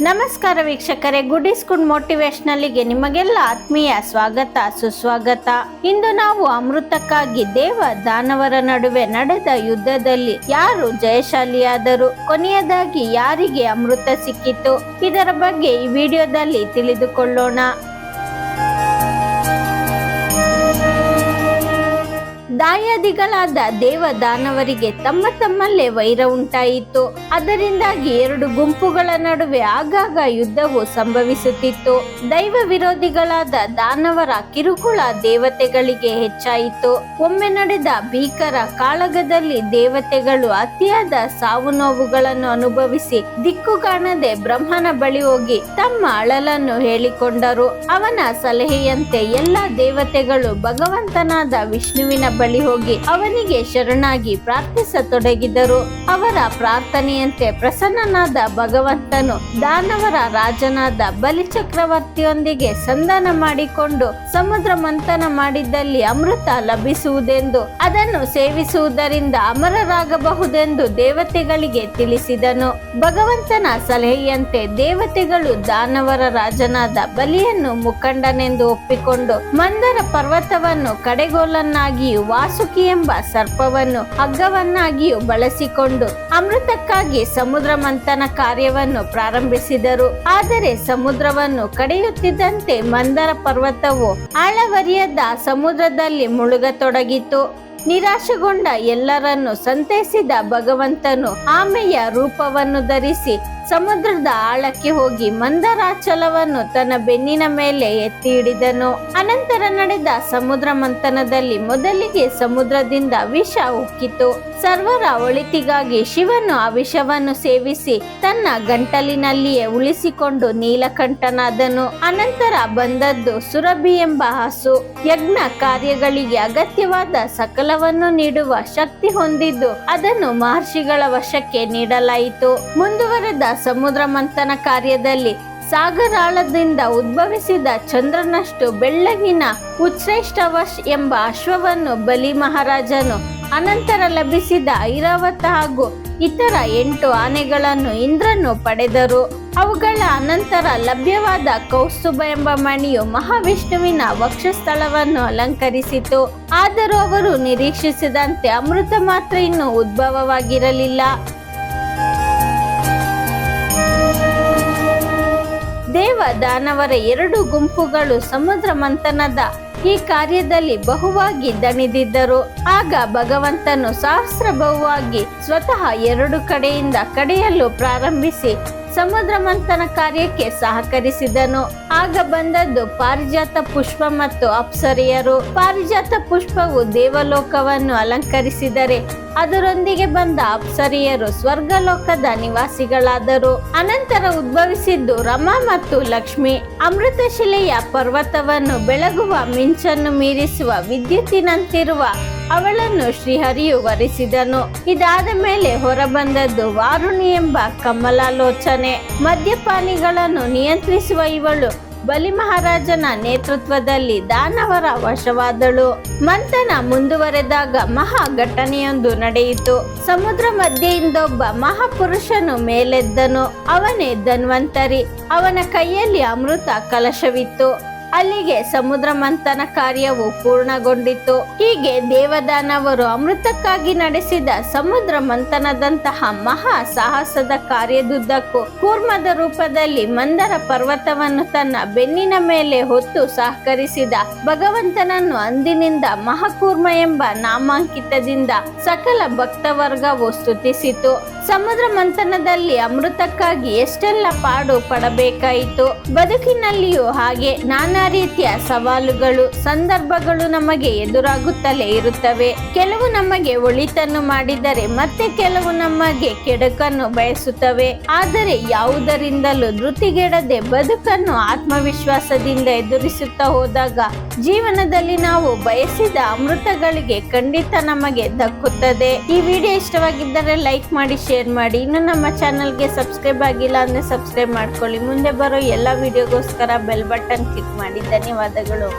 ನಮಸ್ಕಾರ ವೀಕ್ಷಕರೇ good is good ನಿಮಗೆಲ್ಲ ಆತ್ಮೀಯ ಸ್ವಾಗತ, ಸುಸ್ವಾಗತ. ಇಂದು ನಾವು ಅಮೃತಕ್ಕಾಗಿ ದೇವ ದಾನವರ ನಡುವೆ ನಡೆದ ಯುದ್ಧದಲ್ಲಿ ಯಾರು ಜಯಶಾಲಿಯಾದರು? ಕೊನೆಯದಾಗಿ ಯಾರಿಗೆ ಅಮೃತ ಸಿಕ್ಕಿತು? ಇದರ ಬಗ್ಗೆ ಈ ವಿಡಿಯೋದಲ್ಲಿ ತಿಳಿದುಕೊಳ್ಳೋಣ. ದಾಯಾದಿಗಳಾದ ದೇವ ದಾನವರಿಗೆ ತಮ್ಮ ತಮ್ಮಲ್ಲೇ ವೈರ ಉಂಟಾಯಿತು. ಅದರಿಂದಾಗಿ ಎರಡು ಗುಂಪುಗಳ ನಡುವೆ ಆಗಾಗ ಯುದ್ಧವು ಸಂಭವಿಸುತ್ತಿತ್ತು. ದೈವ ವಿರೋಧಿಗಳಾದ ದಾನವರ ಕಿರುಕುಳ ದೇವತೆಗಳಿಗೆ ಹೆಚ್ಚಾಯಿತು. ಒಮ್ಮೆ ನಡೆದ ಭೀಕರ ಕಾಳಗದಲ್ಲಿ ದೇವತೆಗಳು ಅತಿಯಾದ ಸಾವು ನೋವುಗಳನ್ನು ಅನುಭವಿಸಿ ದಿಕ್ಕು ಕಾಣದೆ ಬ್ರಹ್ಮನ ಬಳಿ ಹೋಗಿ ತಮ್ಮ ಅಳಲನ್ನು ಹೇಳಿಕೊಂಡರು. ಅವನ ಸಲಹೆಯಂತೆ ಎಲ್ಲ ದೇವತೆಗಳು ಭಗವಂತನಾದ ವಿಷ್ಣುವಿನ ಬಳಿ ಹೋಗಿ ಅವನಿಗೆ ಶರಣಾಗಿ ಪ್ರಾರ್ಥಿಸತೊಡಗಿದರು. ಅವರ ಪ್ರಾರ್ಥನೆಯಂತೆ ಪ್ರಸನ್ನನಾದ ಭಗವಂತನು ದಾನವರ ರಾಜನಾದ ಬಲಿ ಚಕ್ರವರ್ತಿಯೊಂದಿಗೆ ಸಂಧಾನ ಮಾಡಿಕೊಂಡು ಸಮುದ್ರ ಮಂಥನ ಮಾಡಿದ್ದಲ್ಲಿ ಅಮೃತ ಲಭಿಸುವುದೆಂದು, ಅದನ್ನು ಸೇವಿಸುವುದರಿಂದ ಅಮರರಾಗಬಹುದೆಂದು ದೇವತೆಗಳಿಗೆ ತಿಳಿಸಿದನು. ಭಗವಂತನ ಸಲಹೆಯಂತೆ ದೇವತೆಗಳು ದಾನವರ ರಾಜನಾದ ಬಲಿಯನ್ನು ಮುಖಂಡನೆಂದು ಒಪ್ಪಿಕೊಂಡು ಮಂದರ ಪರ್ವತವನ್ನು ಕಡೆಗೋಲನ್ನಾಗಿಯೂ ವಾಸುಕಿ ಎಂಬ ಸರ್ಪವನ್ನು ಹಗ್ಗವನ್ನಾಗಿಯೂ ಬಳಸಿಕೊಂಡು ಅಮೃತಕ್ಕಾಗಿ ಸಮುದ್ರ ಮಂಥನ ಕಾರ್ಯವನ್ನು ಪ್ರಾರಂಭಿಸಿದರು. ಆದರೆ ಸಮುದ್ರವನ್ನು ಕಡೆಯುತ್ತಿದ್ದಂತೆ ಮಂದರ ಪರ್ವತವು ಆಳವರಿಯದ ಸಮುದ್ರದಲ್ಲಿ ಮುಳುಗತೊಡಗಿತು. ನಿರಾಶೆಗೊಂಡ ಎಲ್ಲರನ್ನು ಸಂತೈಸಿದ ಭಗವಂತನು ಆಮೆಯ ರೂಪವನ್ನು ಧರಿಸಿ ಸಮುದ್ರದ ಆಳಕ್ಕೆ ಹೋಗಿ ಮಂದರಾಚಲವನ್ನು ತನ್ನ ಬೆನ್ನಿನ ಮೇಲೆ ಎತ್ತಿ ಹಿಡಿದನು. ಅನಂತರ ನಡೆದ ಸಮುದ್ರ ಮಂಥನದಲ್ಲಿ ಮೊದಲಿಗೆ ಸಮುದ್ರದಿಂದ ವಿಷ ಉಕ್ಕಿತು. ಸರ್ವರ ಒಳಿತಿಗಾಗಿ ಶಿವನು ಆ ವಿಷವನ್ನು ಸೇವಿಸಿ ತನ್ನ ಗಂಟಲಿನಲ್ಲಿಯೇ ಉಳಿಸಿಕೊಂಡು ನೀಲಕಂಠನಾದನು. ಅನಂತರ ಬಂದದ್ದು ಸುರಭಿ ಎಂಬ ಹಸು. ಯಜ್ಞ ಕಾರ್ಯಗಳಿಗೆ ಅಗತ್ಯವಾದ ಸಕಲವನ್ನು ನೀಡುವ ಶಕ್ತಿ ಹೊಂದಿದ್ದು ಅದನ್ನು ಮಹರ್ಷಿಗಳ ವಶಕ್ಕೆ ನೀಡಲಾಯಿತು. ಮುಂದುವರೆದ ಸಮುದ್ರ ಮಂಥನ ಕಾರ್ಯದಲ್ಲಿ ಸಾಗರಾಳದಿಂದ ಉದ್ಭವಿಸಿದ ಚಂದ್ರನಷ್ಟು ಬೆಳ್ಳಗಿನ ಉಚ್ಛ್ರೇಷ್ಠವಶ್ ಎಂಬ ಅಶ್ವವನ್ನು ಬಲಿ ಮಹಾರಾಜನು ಅನಂತರ ಲಭಿಸಿದ ಐರಾವತ ಹಾಗೂ ಇತರ ಎಂಟು ಆನೆಗಳನ್ನು ಇಂದ್ರನು ಪಡೆದರು. ಅವುಗಳ ಅನಂತರ ಲಭ್ಯವಾದ ಕೌಸ್ತುಭ ಎಂಬ ಮಣಿಯು ಮಹಾವಿಷ್ಣುವಿನ ವಕ್ಷಸ್ಥಳವನ್ನು ಅಲಂಕರಿಸಿತು. ಆದರೂ ಅವರು ನಿರೀಕ್ಷಿಸಿದಂತೆ ಅಮೃತ ಮಾತ್ರ ಇನ್ನೂ ಉದ್ಭವವಾಗಿರಲಿಲ್ಲ. ದಾನವರ ಎರಡು ಗುಂಪುಗಳು ಸಮುದ್ರ ಮಂಥನದ ಈ ಕಾರ್ಯದಲ್ಲಿ ಬಹುವಾಗಿ ದಣಿದಿದ್ದರು. ಆಗ ಭಗವಂತನು ಸಹಸ್ರ ಬಹುವಾಗಿ ಸ್ವತಃ ಎರಡು ಕಡೆಯಿಂದ ಕಡೆಯಲು ಪ್ರಾರಂಭಿಸಿ ಸಮುದ್ರ ಮಂಥನ ಕಾರ್ಯಕ್ಕೆ ಸಹಕರಿಸಿದನು. ಆಗ ಬಂದದ್ದು ಪಾರಿಜಾತ ಪುಷ್ಪ ಮತ್ತು ಅಪ್ಸರಿಯರು. ಪಾರಿಜಾತ ಪುಷ್ಪವು ದೇವಲೋಕವನ್ನು ಅಲಂಕರಿಸಿದರೆ ಅದರೊಂದಿಗೆ ಬಂದ ಅಪ್ಸರಿಯರು ಸ್ವರ್ಗಲೋಕದ ನಿವಾಸಿಗಳಾದರು. ಅನಂತರ ಉದ್ಭವಿಸಿದ್ದು ರಮಾ ಮತ್ತು ಲಕ್ಷ್ಮಿ. ಅಮೃತಶಿಲೆಯ ಪರ್ವತವನ್ನು ಬೆಳಗುವ ಮಿಂಚನ್ನು ಮೀರಿಸುವ ವಿದ್ಯುತ್ತಿನಂತಿರುವ ಅವಳನ್ನು ಶ್ರೀಹರಿಯು ವರಿಸಿದನು. ಇದಾದ ಮೇಲೆ ಹೊರಬಂದದ್ದು ವಾರುಣಿ ಎಂಬ ಕಮಲಾಲೋಚನೆ. ಮದ್ಯಪಾನಿಗಳನ್ನು ನಿಯಂತ್ರಿಸುವ ಇವಳು ಬಲಿ ಮಹಾರಾಜನ ನೇತೃತ್ವದಲ್ಲಿ ದಾನವರ ವಶವಾದಳು. ಮಂಥನ ಮುಂದುವರೆದಾಗ ಮಹಾ ಘಟನೆಯೊಂದು ನಡೆಯಿತು. ಸಮುದ್ರ ಮಧ್ಯೆಯಿಂದೊಬ್ಬ ಮಹಾಪುರುಷನು ಮೇಲೆದ್ದನು. ಅವನೇ ಧನ್ವಂತರಿ. ಅವನ ಕೈಯಲ್ಲಿ ಅಮೃತ ಕಲಶವಿತ್ತು. ಅಲ್ಲಿಗೆ ಸಮುದ್ರ ಮಂಥನ ಕಾರ್ಯವು ಪೂರ್ಣಗೊಂಡಿತು. ಹೀಗೆ ದೇವದಾನವರು ಅಮೃತಕ್ಕಾಗಿ ನಡೆಸಿದ ಸಮುದ್ರ ಮಂಥನದಂತಹ ಮಹಾ ಸಾಹಸದ ಕಾರ್ಯದುದ್ದಕ್ಕೂ ಕೂರ್ಮದ ರೂಪದಲ್ಲಿ ಮಂದರ ಪರ್ವತವನ್ನು ತನ್ನ ಬೆನ್ನಿನ ಮೇಲೆ ಹೊತ್ತು ಸಹಕರಿಸಿದ ಭಗವಂತನನ್ನು ಅಂದಿನಿಂದ ಮಹಾಕೂರ್ಮ ಎಂಬ ನಾಮಾಂಕಿತದಿಂದ ಸಕಲ ಭಕ್ತವರ್ಗವು ಸ್ತುತಿಸಿತು. ಸಮುದ್ರ ಮಂಥನದಲ್ಲಿ ಅಮೃತಕ್ಕಾಗಿ ಎಷ್ಟೆಲ್ಲ ಪಾಡು ಪಡಬೇಕಾಯಿತು? ಬದುಕಿನಲ್ಲಿಯೂ ಹಾಗೆ ನಾನಾ ರೀತಿಯ ಸವಾಲುಗಳು, ಸಂದರ್ಭಗಳು ನಮಗೆ ಎದುರಾಗುತ್ತಲೇ ಇರುತ್ತವೆ. ಕೆಲವು ನಮಗೆ ಒಳಿತನ್ನು ಮಾಡಿದರೆ ಮತ್ತೆ ಕೆಲವು ನಮಗೆ ಕೆಡುಕನ್ನು ಬಯಸುತ್ತವೆ. ಆದರೆ ಯಾವುದರಿಂದಲೂ ಧೃತಿಗೆಡದೆ ಬದುಕನ್ನು ಆತ್ಮವಿಶ್ವಾಸದಿಂದ ಎದುರಿಸುತ್ತಾ ಹೋದಾಗ ಜೀವನದಲ್ಲಿ ನಾವು ಬಯಸಿದ ಅಮೃತಗಳಿಗೆ ಖಂಡಿತ ನಮಗೆ ದಕ್ಕುತ್ತದೆ. ಈ ವಿಡಿಯೋ ಇಷ್ಟವಾಗಿದ್ದರೆ ಲೈಕ್ ಮಾಡಿ, ಶೇರ್ ಮಾಡಿ. ಇನ್ನು ನಮ್ಮ ಚಾನಲ್ಗೆ ಸಬ್ಸ್ಕ್ರೈಬ್ ಆಗಿಲ್ಲ ಅಂದ್ರೆ ಸಬ್ಸ್ಕ್ರೈಬ್ ಮಾಡ್ಕೊಳ್ಳಿ. ಮುಂದೆ ಬರೋ ಎಲ್ಲ ವಿಡಿಯೋಗೋಸ್ಕರ ಬೆಲ್ ಬಟನ್ ಕ್ಲಿಕ್ ಮಾಡಿ. ಧನ್ಯವಾದಗಳು.